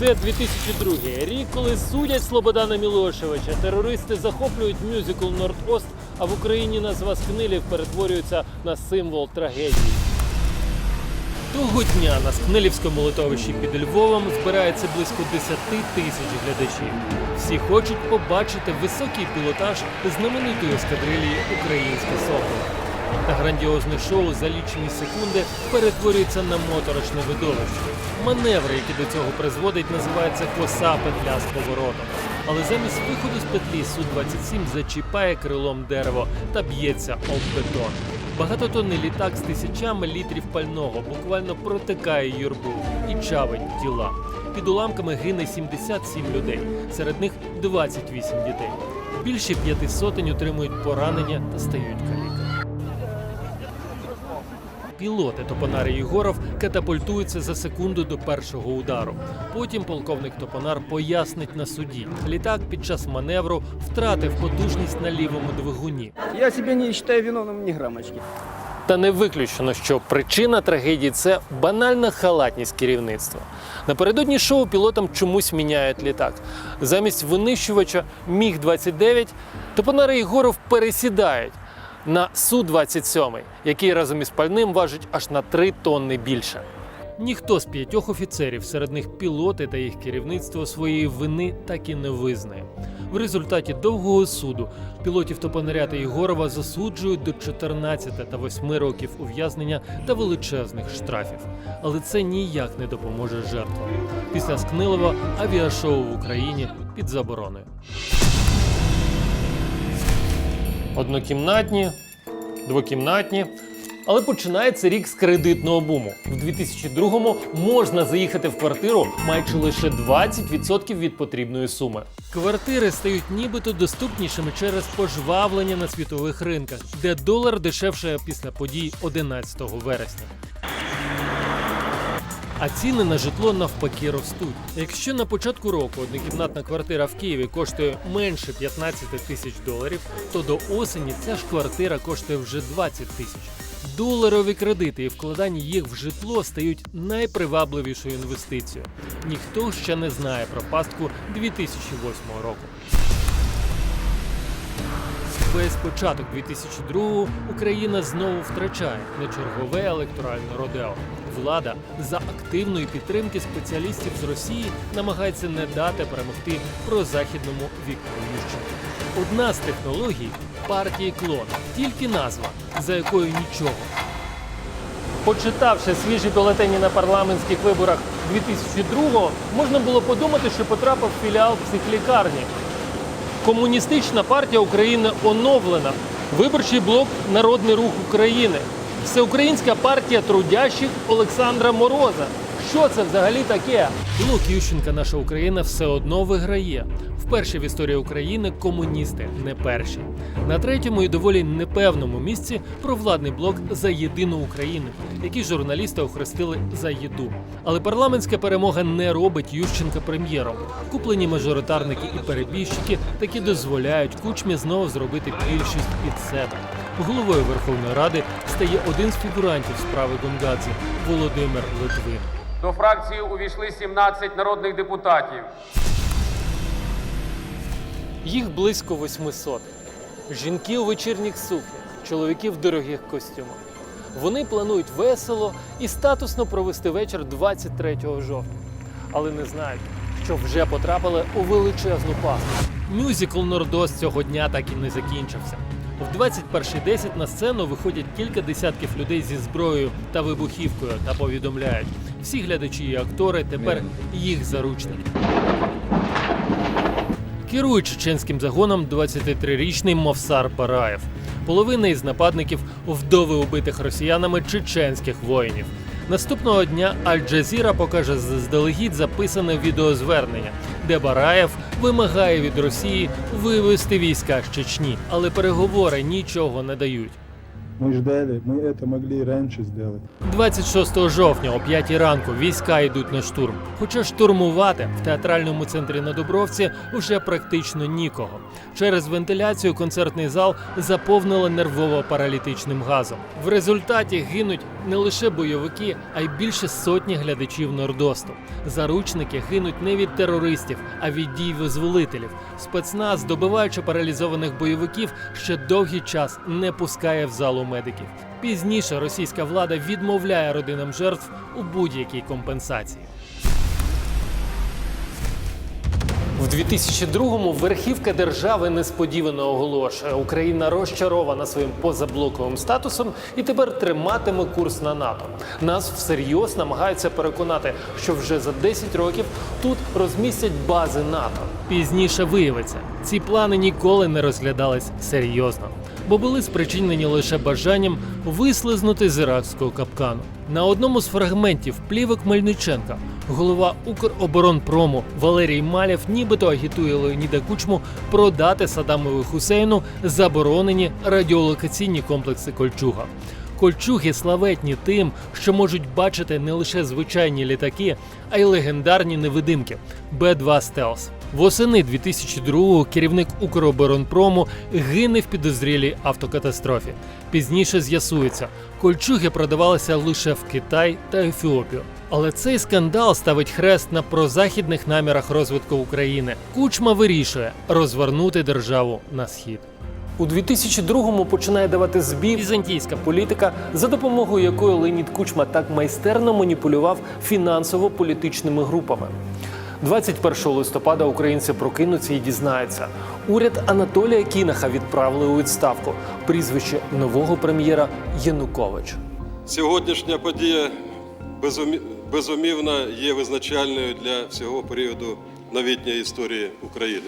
Грузія 2002. Рік, коли судять Слободана Мілошевича, терористи захоплюють мюзикл Норд-Ост, а в Україні назва Скнилів перетворюється на символ трагедії. Того дня на Скнилівському литовищі під Львовом збирається близько 10 тисяч глядачів. Всі хочуть побачити високий пілотаж знаменитої ескадрилії Українське Соколи. Та грандіозне шоу за лічені секунди перетворюється на моторошне видовище. Маневри, які до цього призводить, називаються коса петля з поворотом. Але замість виходу з петлі Су-27 зачіпає крилом дерево та б'ється об бетон. Багатотонний літак з тисячами літрів пального буквально протикає юрбу і чавить тіла. Під уламками гине 77 людей, серед них 28 дітей. Більше п'яти сотень отримують поранення та стають каліками. Пілоти Топонари Єгоров катапультуються за секунду до першого удару. Потім полковник Топонар пояснить на суді. Літак під час маневру втратив потужність на лівому двигуні. Я себя не считаю виновным ни граммочки. Та не виключено, що причина трагедії це банальна халатність керівництва. Напередодні шоу пілотам чомусь міняють літак. Замість винищувача Міг 29 Топонари Єгоров пересідають на Су-27, який разом із пальним важить аж на 3 тонни більше. Ніхто з п'ятьох офіцерів, серед них пілоти та їх керівництво своєї вини так і не визнає. В результаті довгого суду пілотів Топонаря та Єгорова засуджують до 14 та 8 років ув'язнення та величезних штрафів. Але це ніяк не допоможе жертвам. Після Скнилова авіашоу в Україні під забороною. Однокімнатні, двокімнатні. Але починається рік з кредитного буму. В 2002-му можна заїхати в квартиру, маючи лише 20% від потрібної суми. Квартири стають нібито доступнішими через пожвавлення на світових ринках, де долар дешевше після подій 11 вересня. А ціни на житло навпаки ростуть. Якщо на початку року однокімнатна квартира в Києві коштує менше 15 тисяч доларів, то до осені ця ж квартира коштує вже 20 тисяч. Доларові кредити і вкладання їх в житло стають найпривабливішою інвестицією. Ніхто ще не знає про пастку 2008 року. Весь початок 2002-го Україна знову втрачає на чергове електоральне родео. Влада за активної підтримки спеціалістів з Росії намагається не дати перемогти прозахідному Віктору Ющенку. Одна з технологій партії клон, тільки назва, за якою нічого. Почитавши свіжі бюлетені на парламентських виборах 2002-го, можна було подумати, що потрапив в філіал психлікарні. Комуністична партія України оновлена. Виборчий блок Народний рух України. Всеукраїнська партія трудящих Олександра Мороза. Що це взагалі таке? Блок Ющенка наша Україна все одно виграє. Вперше в історії України комуністи не перші. На третьому і доволі непевному місці провладний блок за єдину Україну, який журналісти охрестили за їду. Але парламентська перемога не робить Ющенка прем'єром. Куплені мажоритарники і перебіжчики таки дозволяють кучмі знову зробити більшість під себе. Головою Верховної Ради стає один з фігурантів справи Гонгадзе Володимир Литвин. До фракції увійшли 17 народних депутатів. Їх близько 800. Жінки у вечірніх сукнях, чоловіки в дорогих костюмах. Вони планують весело і статусно провести вечір 23 жовтня, але не знають, що вже потрапили у величезну пастку. Мюзикл Нордос цього дня так і не закінчився. В 21.10 на сцену виходять кілька десятків людей зі зброєю та вибухівкою та повідомляють: всі глядачі і актори тепер їх заручники. Керує чеченським загоном 23-річний Мовсар Бараєв. Половина із нападників вдови убитих росіянами чеченських воїнів. Наступного дня Аль-Джазіра покаже заздалегідь записане відеозвернення, де Бараєв вимагає від Росії вивести війська з Чечні, але переговори нічого не дають. Мы ждали, мы это могли и раньше сделать. 26 жовтня о 5 ранку війська йдуть на штурм. Хоча штурмувати в театральному центрі на Дубровці вже практично нікого. Через вентиляцію концертний зал заповнили нервово-паралітичним газом. В результаті гинуть не лише бойовики, а й більше сотні глядачів Нордосту. Заручники гинуть не від терористів, а від дій визволителів. Спецназ, добиваючи паралізованих бойовиків, ще довгий час не пускає в залу медиків. Пізніше російська влада відмовляє родинам жертв у будь-якій компенсації. В 2002-му верхівка держави несподівано оголошує, Україна розчарована своїм позаблоковим статусом і тепер триматиме курс на НАТО. Нас всерйоз намагаються переконати, що вже за 10 років тут розмістять бази НАТО. Пізніше виявиться, ці плани ніколи не розглядались серйозно, бо були спричинені лише бажанням вислизнути з іракського капкану. На одному з фрагментів плівок Мельниченка голова Укроборонпрому Валерій Малєв нібито агітує Леоніда Кучму продати Садамові Хусейну заборонені радіолокаційні комплекси Кольчуга. Кольчуги славетні тим, що можуть бачити не лише звичайні літаки, а й легендарні невидимки Б-2 Стелс. Восени 2002-го керівник Укроборонпрому гине в підозрілій автокатастрофі. Пізніше з'ясується, кольчуги продавалися лише в Китай та Ефіопію. Але цей скандал ставить хрест на прозахідних намірах розвитку України. Кучма вирішує розвернути державу на схід. У 2002-му починає давати збій візантійська політика, за допомогою якої Леонід Кучма так майстерно маніпулював фінансово-політичними групами. 21 листопада українці прокинуться і дізнаються. Уряд Анатолія Кінаха відправили у відставку. Прізвище нового прем'єра Янукович. Сьогоднішня подія безумі- безумовно є визначальною для всього періоду новітньої історії України.